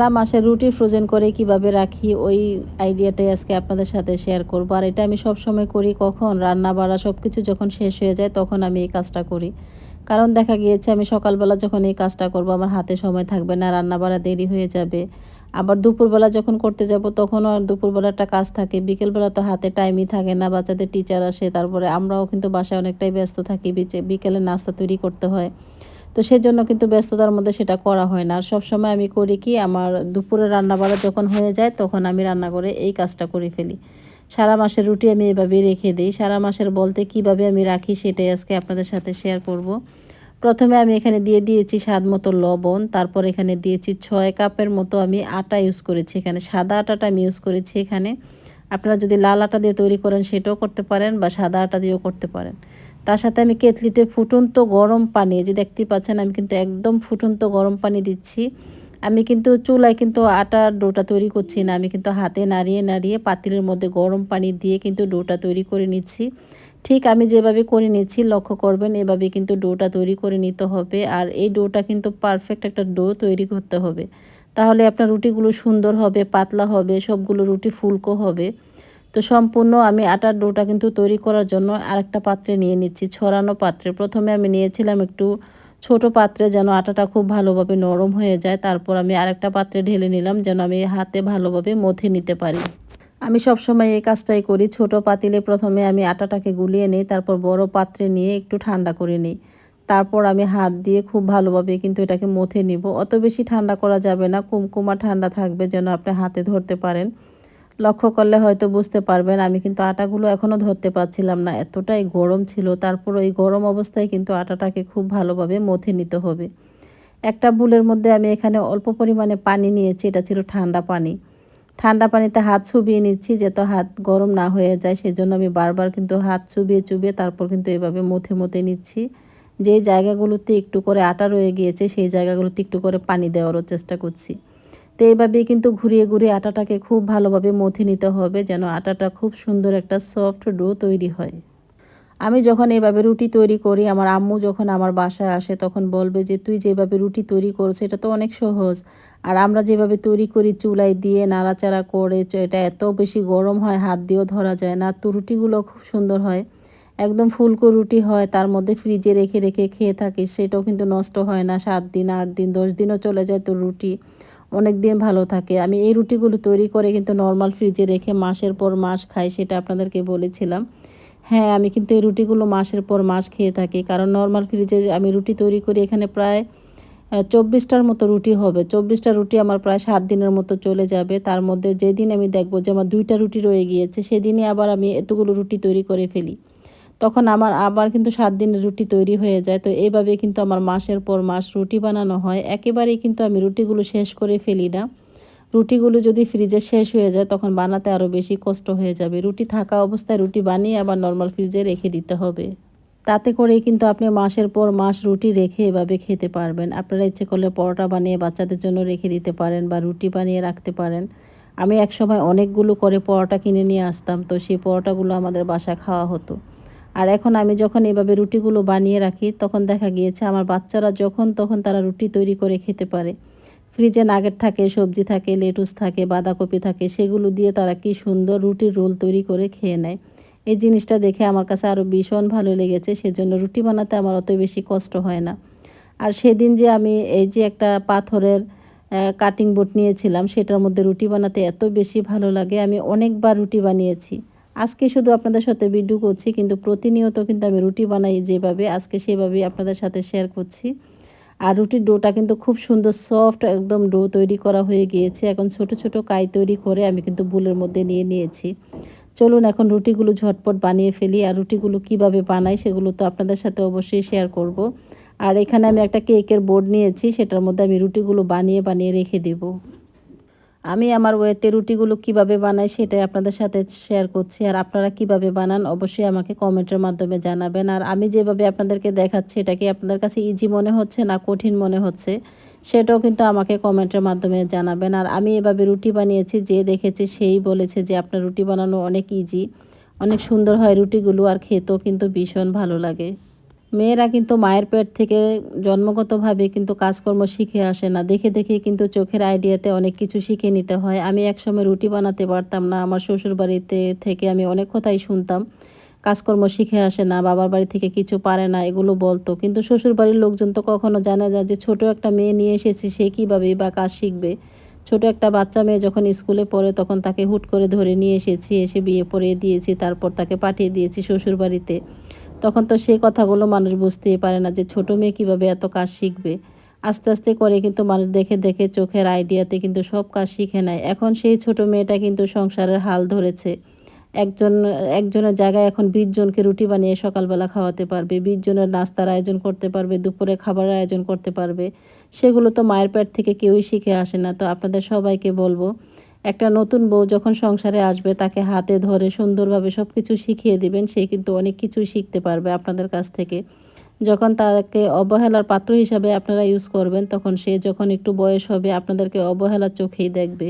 সারা মাসের রুটি ফ্রোজেন করে কীভাবে রাখি, ওই আইডিয়াটাই আজকে আপনাদের সাথে শেয়ার করব। আর এটা আমি সব সময় করি কখন? রান্না বাড়া সব কিছু যখন শেষ হয়ে যায় তখন আমি এই কাজটা করি। কারণ দেখা গিয়েছে আমি সকালবেলা যখন এই কাজটা করব, আমার হাতে সময় থাকবে না রান্না বাড়া দেরি হয়ে যাবে। আবার দুপুরবেলা যখন করতে যাব তখনও আর দুপুরবেলা একটা কাজ থাকে। বিকেলবেলা তো হাতে টাইমই থাকে না, বাচ্চাদের টিচার আসে, তারপরে আমরাও কিন্তু বাসায় অনেকটাই ব্যস্ত থাকি। বিকেলে নাস্তা তৈরি করতে হয়। তো সেজন্য কিন্তু ব্যস্ততার মধ্যে সেটা করা হয় না। আর সবসময় আমি করি কি, আমার দুপুরে রান্না বাড়া যখন হয়ে যায় তখন আমি রান্না করে এই কাজটা করে ফেলি। সারা মাসের রুটি আমি এভাবে রেখে দিই। সারা মাসের বলতে কীভাবে আমি রাখি সেটাই আজকে আপনাদের সাথে শেয়ার করব। প্রথমে আমি এখানে দিয়ে দিয়েছি স্বাদ মতো লবণ, তারপর এখানে দিয়েছি ছয় কাপের মতো আমি আটা ইউজ করেছি এখানে। সাদা আটাটা আমি ইউজ করেছি এখানে। আপনারা যদি লাল আটা দিয়ে তৈরি করেন, সেটাও করতে পারেন বা সাদা আটা দিয়েও করতে পারেন। তার সাথে আমি কেতলিতে ফুটন্ত গরম পানি যে দেখতে পাচ্ছেন, আমি কিন্তু একদম ফুটন্ত গরম পানি দিচ্ছি। আমি কিন্তু চুলায় কিন্তু আটার ডোটা তৈরি করছি না, আমি কিন্তু হাতে নাড়িয়ে নাড়িয়ে পাতিলের মধ্যে গরম পানি দিয়ে কিন্তু ডোটা তৈরি করে নিচ্ছি। ঠিক আমি যেভাবে করে নিচ্ছি, লক্ষ্য করবেন, এভাবে কিন্তু ডোটা তৈরি করে নিতে হবে, আর এই ডোটা কিন্তু পারফেক্ট একটা ডো তৈরি করতে হবে। তাহলে আপনার রুটিগুলো সুন্দর হবে, পাতলা হবে, সবগুলো রুটি ফুলকো হবে। তো সম্পূর্ণ আমি আটার ডোটা কিন্তু তৈরি করার জন্য আরেকটা পাত্রে নিয়ে নিচ্ছি, ছড়ানো পাত্রে। প্রথমে আমি নিয়েছিলাম একটু ছোট পাত্রে যেন আটাটা খুব ভালোভাবে নরম হয়ে যায়, তারপর আমি আরেকটা পাত্রে ঢেলে নিলাম যেন আমি হাতে ভালোভাবে মথে নিতে পারি। আমি সবসময় এই কাজটাই করি, ছোট পাতিলে প্রথমে আমি আটাটাকে গুলিয়ে নিই, তারপর বড় পাত্রে নিয়ে একটু ঠান্ডা করে নিই। তারপর আমি হাত দিয়ে খুব ভালোভাবে কিন্তু এটাকে মথে নিব। অত বেশি ঠান্ডা করা যাবে না, কুমকুমা ঠান্ডা থাকবে যেন আপনি হাতে ধরতে পারেন। লক্ষ্য করলে হয়তো বুঝতে পারবেন, আমি কিন্তু আটাগুলো এখনও ধরতে পারছিলাম না, এতটাই গরম ছিল। তারপর ওই গরম অবস্থায় কিন্তু আটাটাকে খুব ভালোভাবে মথে নিতে হবে। একটা বুলের মধ্যে আমি এখানে অল্প পরিমাণে পানি নিয়েছি, এটা ছিল ঠান্ডা পানি। ঠান্ডা পানিতে হাত চুবিয়ে নিচ্ছি যাতে হাত গরম না হয়ে যায়, সেজন্য আমি বারবার কিন্তু হাত চুবিয়ে চুবিয়ে তারপর কিন্তু এভাবে মথে মথে নিচ্ছি। যে জায়গাগুলোতে একটু করে আটা রয়ে গিয়েছে, সেই জায়গাগুলোতে একটু করে পানি দেওয়ারও চেষ্টা করছি। তো এইভাবেই কিন্তু ঘুরিয়ে ঘুরিয়ে আটাটাকে খুব ভালোভাবে মথে নিতে হবে যেন আটাটা খুব সুন্দর একটা সফট ডো তৈরি হয়। আমি যখন এভাবে রুটি তৈরি করি, আমার আম্মু যখন আমার বাসায় আসে তখন বলবে যে, তুই যেভাবে রুটি তৈরি করছ এটা তো অনেক সহজ। আর আমরা যেভাবে তৈরি করি চুলায় দিয়ে নাড়াচাড়া করে, এটা এত বেশি গরম হয়, হাত দিয়েও ধরা যায় না। তো রুটিগুলো খুব সুন্দর হয়। একদম ফুলকো রুটি হয়, তার মধ্যে ফ্রিজে রেখে রেখে খেয়ে থাকি সেটাও কিন্তু নষ্ট হয় না। সাত দিন, আট দিন, দশ দিনও চলে যায় তো রুটি। অনেক দিন ভালো থাকে। আমি এই রুটিগুলো তৈরি করে কিন্তু নর্মাল ফ্রিজে রেখে মাসের পর মাস খাই, সেটা আপনাদেরকে বলেছিলাম। হ্যাঁ আমি কিন্তু এই রুটিগুলো মাসের পর মাস খেয়ে থাকি, কারণ নর্মাল ফ্রিজে আমি রুটি তৈরি করি, এখানে প্রায় চব্বিশটার মতো রুটি হবে। চব্বিশটা রুটি আমার প্রায় সাত দিনের মতো চলে যাবে। তার মধ্যে যেদিন আমি দেখব যে আমার দুইটা রুটি রয়ে গিয়েছে, সেদিনই আবার আমি এতগুলো রুটি তৈরি করে ফেলি। তখন আমার আবার কিন্তু সাত দিনের রুটি তৈরি হয়ে যায়। তো এইভাবে কিন্তু আমার মাসের পর মাস রুটি বানানো হয়। একেবারেই কিন্তু আমি রুটিগুলো শেষ করে ফেলি না। রুটিগুলো যদি ফ্রিজে শেষ হয়ে যায়, তখন বানাতে আরও বেশি কষ্ট হয়ে যাবে। রুটি থাকা অবস্থায় রুটি বানিয়ে আবার নর্মাল ফ্রিজে রেখে দিতে হবে। তাতে করেই কিন্তু আপনি মাসের পর মাস রুটি রেখে এভাবে খেতে পারবেন। আপনারা ইচ্ছে করলে পরোটা বানিয়ে বাচ্চাদের জন্য রেখে দিতে পারেন বা রুটি বানিয়ে রাখতে পারেন। আমি একসময় অনেকগুলো করে পরোটা কিনে নিয়ে আসতাম। তো সেই পরোটাগুলো আমাদের বাসায় খাওয়া হতো। আর এখন আমি যখন এভাবে রুটিগুলো বানিয়ে রাখি, তখন দেখা গিয়েছে আমার বাচ্চারা যখন তখন তারা রুটি তৈরি করে খেতে পারে। ফ্রিজে নাগেট থাকে, সবজি থাকে, লেটুস থাকে, বাঁধাকপি থাকে, সেগুলো দিয়ে তারা কি সুন্দর রুটির রোল তৈরি করে খেয়ে নেয়। এই জিনিসটা দেখে আমার কাছে আরও ভীষণ ভালো লেগেছে, সেজন্য রুটি বানাতে আমার অত বেশি কষ্ট হয় না। আর সেদিন যে আমি এই যে একটা পাথরের কাটিং বোর্ড নিয়েছিলাম, সেটার মধ্যে রুটি বানাতে এত বেশি ভালো লাগে, আমি অনেকবার রুটি বানিয়েছি। আজকে শুধু আপনাদের সাথে ভিডিও করছি, কিন্তু প্রতিনিয়ত কিন্তু আমি রুটি বানাই যেভাবে, আজকে সেভাবেই আপনাদের সাথে শেয়ার করছি। আর রুটির ডোটা কিন্তু খুব সুন্দর সফট একদম ডো তৈরি করা হয়ে গিয়েছে। এখন ছোট ছোট কাই তৈরি করে আমি কিন্তু বুলের মধ্যে নিয়ে নিয়েছি। চলুন এখন রুটিগুলো ঝটপট বানিয়ে ফেলি, আর রুটিগুলো কীভাবে বানাই সেগুলো তো আপনাদের সাথে অবশ্যই শেয়ার করব। আর এখানে আমি একটা কেকের বোর্ড নিয়েছি, সেটার মধ্যে আমি রুটিগুলো বানিয়ে বানিয়ে রেখে দেবো। আমি আমার ওয়েতে রুটিগুলো কীভাবে বানাই সেটাই আপনাদের সাথে শেয়ার করছি। আর আপনারা কীভাবে বানান অবশ্যই আমাকে কমেন্টের মাধ্যমে জানাবেন। আর আমি যেভাবে আপনাদেরকে দেখাচ্ছি, এটা কি আপনাদের কাছে ইজি মনে হচ্ছে না কঠিন মনে হচ্ছে, সেটাও কিন্তু আমাকে কমেন্টের মাধ্যমে জানাবেন। আর আমি এভাবে রুটি বানিয়েছি, যে দেখেছি সেই বলেছে যে আপনার রুটি বানানো অনেক ইজি অনেক সুন্দর হয় রুটিগুলো, আর খেতেও কিন্তু ভীষণ ভালো লাগে। মেয়েরা কিন্তু মায়ের পেট থেকে জন্মগতভাবে কিন্তু কাজকর্ম শিখে আসে না। দেখে দেখে কিন্তু চোখের আইডিয়াতে অনেক কিছু শিখে নিতে হয়। আমি একসময় রুটি বানাতে পারতাম না। আমার শ্বশুর বাড়িতে থেকে আমি অনেক কথাই শুনতাম। কাজকর্ম শিখে আসে না, বাবার বাড়ি থেকে কিছু পারে না, এগুলো বলতো। কিন্তু শ্বশুর বাড়ির লোকজন তো কখনো জানে না যে ছোট একটা মেয়ে নিয়ে এসেছি, সে কীভাবে বা কাজ শিখবে। ছোট একটা বাচ্চা মেয়ে যখন স্কুলে পড়ে, তখন তাকে হুট করে ধরে নিয়ে এসেছি, এসে বিয়ে পড়িয়ে দিয়েছি, তারপর তাকে পাঠিয়ে দিয়েছি শ্বশুর বাড়িতে তখন তো সেই কথাগুলো মানুষ বুঝতেই পারে না যে ছোট মেয়ে কীভাবে এত কাজ শিখবে। আস্তে আস্তে করে কিন্তু মানুষ দেখে দেখে চোখের আইডিয়াতে কিন্তু সব কাজ শিখে নেয়। এখন সেই ছোট মেয়েটা কিন্তু সংসারের হাল ধরেছে। একজন, একজনের জায়গায় এখন বিশ জনকে রুটি বানিয়ে সকালবেলা খাওয়াতে পারবে, বিশ জনের নাস্তার আয়োজন করতে পারবে, দুপুরে খাবারের আয়োজন করতে পারবে। সেগুলো তো মায়ের পেট থেকে কেউই শিখে আসে না। তো আপনাদের সবাইকে বলব একটা নতুন বউ যখন সংসারে আসবে, তাকে হাতে ধরে সুন্দরভাবে সব কিছু শিখিয়ে দিবেন, সে কিন্তু অনেক কিছুই শিখতে পারবে আপনাদের কাছ থেকে। যখন তাকে অবহেলার পাত্র হিসাবে আপনারা ইউজ করবেন, তখন সে যখন একটু বয়স হবে, আপনাদেরকে অবহেলার চোখেই দেখবে।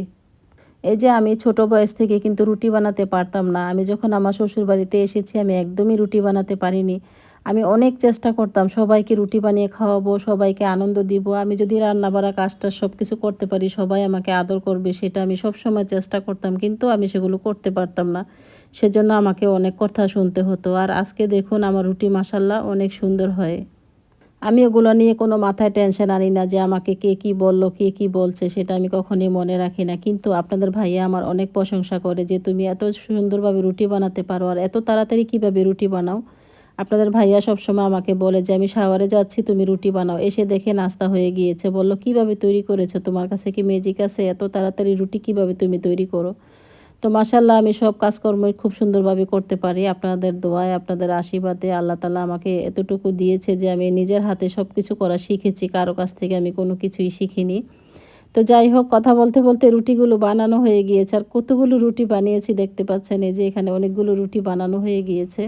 এই যে আমি ছোট বয়স থেকে কিন্তু রুটি বানাতে পারতাম না। আমি যখন আমার শ্বশুর বাড়িতে এসেছি, আমি একদমই রুটি বানাতে পারিনি। আমি অনেক চেষ্টা করতাম সবাইকে রুটি বানিয়ে খাওয়াবো, সবাইকে আনন্দ দিব। আমি যদি রান্না বাড়া কাজটা সব কিছু করতে পারি, সবাই আমাকে আদর করবে, সেটা আমি সব সময় চেষ্টা করতাম, কিন্তু আমি সেগুলো করতে পারতাম না। সেজন্য আমাকে অনেক কথা শুনতে হতো। আর আজকে দেখুন আমার রুটি মাসাল্লাহ অনেক সুন্দর হয়। আমি ওগুলো নিয়ে কোনো মাথায় টেনশন আনি না যে আমাকে কে কি বলল, কে কি বলছে, সেটা আমি কখনই মনে রাখি না। কিন্তু আপনাদের ভাইয়া আমার অনেক প্রশংসা করে যে তুমি এত সুন্দরভাবে রুটি বানাতে পারো, আর এত তাড়াতাড়ি কীভাবে রুটি বানাও? আপনাদের ভাইয়া সবসময় আমাকে বলে যে, আমি শাওয়ারে যাচ্ছি, তুমি রুটি বানাও। এসে দেখে নাস্তা হয়ে গিয়েছে। বলল, কীভাবে তৈরি করেছ? তোমার কাছে কি ম্যাজিক আছে? এত তাড়াতাড়ি রুটি কীভাবে তুমি তৈরি করো? তো মাসাল্লাহ আমি সব কাজকর্ম খুব সুন্দরভাবে করতে পারি। আপনাদের দোয়ায়, আপনাদের আশীর্বাদে আল্লাহ তালা আমাকে এতটুকু দিয়েছে যে, আমি নিজের হাতে সব কিছু করা শিখেছি। কারও কাছ থেকে আমি কোনো কিছুই শিখিনি। তো যাই হোক, কথা বলতে বলতে রুটিগুলো বানানো হয়ে গিয়েছে। আর কতগুলো রুটি বানিয়েছি দেখতে পাচ্ছেন, এই যে এখানে অনেকগুলো রুটি বানানো হয়ে গিয়েছে।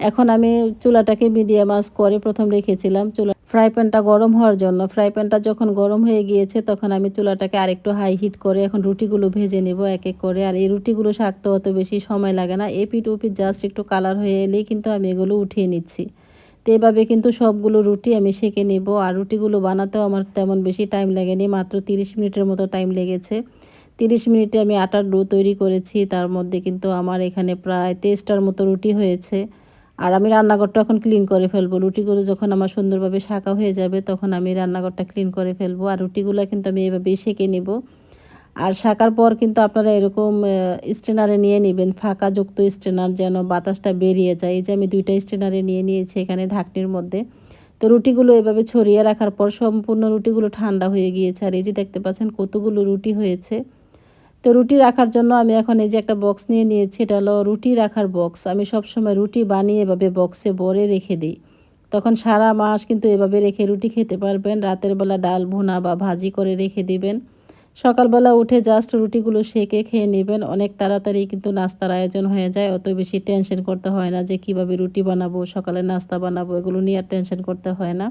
এখন আমি চুলাটাকে মিডিয়াম আঁচ করে প্রথম রেখেছিলাম। চুলা ফ্রাই প্যানটা গরম হওয়ার জন্য। ফ্রাই প্যানটা যখন গরম হয়ে গিয়েছে, তখন আমি চুলাটাকে আরেকটু হাই হিট করে এখন রুটিগুলো ভেজে নেব এক এক করে। আর এই রুটিগুলো শাকতে অত বেশি সময় লাগে না। এপিট উপিট জাস্ট একটু কালার হয়ে এলেই কিন্তু আমি এগুলো উঠিয়ে নিচ্ছি। তো এভাবে কিন্তু সবগুলো রুটি আমি সেঁকে নেব। আর রুটিগুলো বানাতেও আমার তেমন বেশি টাইম লাগেনি। মাত্র তিরিশ মিনিটের মতো টাইম লেগেছে। তিরিশ মিনিটে আমি আটার ডো তৈরি করেছি। তার মধ্যে কিন্তু আমার এখানে প্রায় তেইশটার মতো রুটি হয়েছে। আর আমি রান্নাঘরটা এখন ক্লিন করে ফেলব। রুটিগুলো যখন আমার সুন্দরভাবে শাঁকা হয়ে যাবে, তখন আমি রান্নাঘরটা ক্লিন করে ফেলব। আর রুটিগুলো কিন্তু আমি এভাবেই সেঁকে নিব। আর শাকার পর কিন্তু আপনারা এরকম স্টেনারে নিয়ে নেবেন ফাঁকা যুক্ত স্টেনার যেন বাতাসটা বেরিয়ে যায়। এই যে আমি দুইটা স্টেনারে নিয়ে নিয়েছি এখানে ঢাকনির মধ্যে। তো রুটিগুলো এভাবে ছড়িয়ে রাখার পর সম্পূর্ণ রুটিগুলো ঠান্ডা হয়ে গিয়েছে। আর এই যে দেখতে পাচ্ছেন কতগুলো রুটি হয়েছে। তো রুটি রাখার জন্য আমি এখন এই যে একটা বক্স নিয়ে নিয়েছি, এটা হলো রুটি রাখার বক্স আমি সব সময় রুটি বানিয়ে এভাবে বক্সে ভরে রেখে দিই। তখন সারা মাস কিন্তু এভাবে রেখে রুটি খেতে পারবেন। রাতের বেলা ডাল ভুনা বা ভাজি করে রেখে দিবেন। সকালবেলা উঠে জাস্ট রুটিগুলো সেকে খেয়ে নেবেন। অনেক তাড়াতাড়ি কিন্তু নাস্তার আয়োজন হয়ে যায়। অত বেশি টেনশন করতে হয় না যে কীভাবে রুটি বানাবো, সকালে নাস্তা বানাবো, এগুলো নিয়ে আর টেনশন করতে হয় না।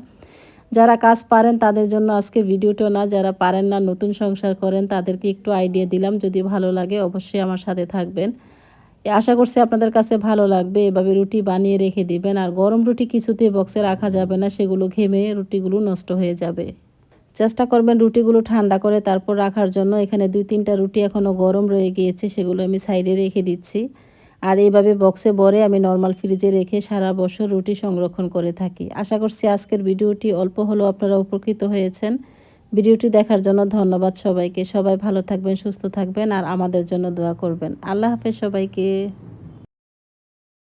যারা কাজ পারেন তাদের জন্য আজকে ভিডিওটা না, যারা পারেন না, নতুন সংসার করেন তাদেরকে একটু আইডিয়া দিলাম, যদি ভালো লাগে অবশ্যই আমার সাথে থাকবেন। আশা করছি আপনাদের কাছে ভালো লাগবে, এভাবে রুটি বানিয়ে রেখে দিবেন, আর গরম রুটি কিছুতেই বক্সে রাখা যাবে না, সেগুলো ঘেমে রুটিগুলো নষ্ট হয়ে যাবে। চেষ্টা করবেন রুটিগুলো ঠান্ডা করে তারপর রাখার জন্য, এখানে দুই তিনটা রুটি এখনও গরম রয়ে গিয়েছে, সেগুলো আমি সাইডে রেখে দিচ্ছি। আর এইভাবে বক্সে ভরে আমি নর্মাল ফ্রিজে রেখে সারা বছর রুটি সংরক্ষণ করে থাকি। আশা করছি আজকের ভিডিওটি অল্প হলেও আপনারা উপকৃত হয়েছেন। ভিডিওটি দেখার জন্য ধন্যবাদ সবাইকে। সবাই ভালো থাকবেন, সুস্থ থাকবেন আর আমাদের জন্য দোয়া করবেন। আল্লাহ হাফেজ সবাইকে।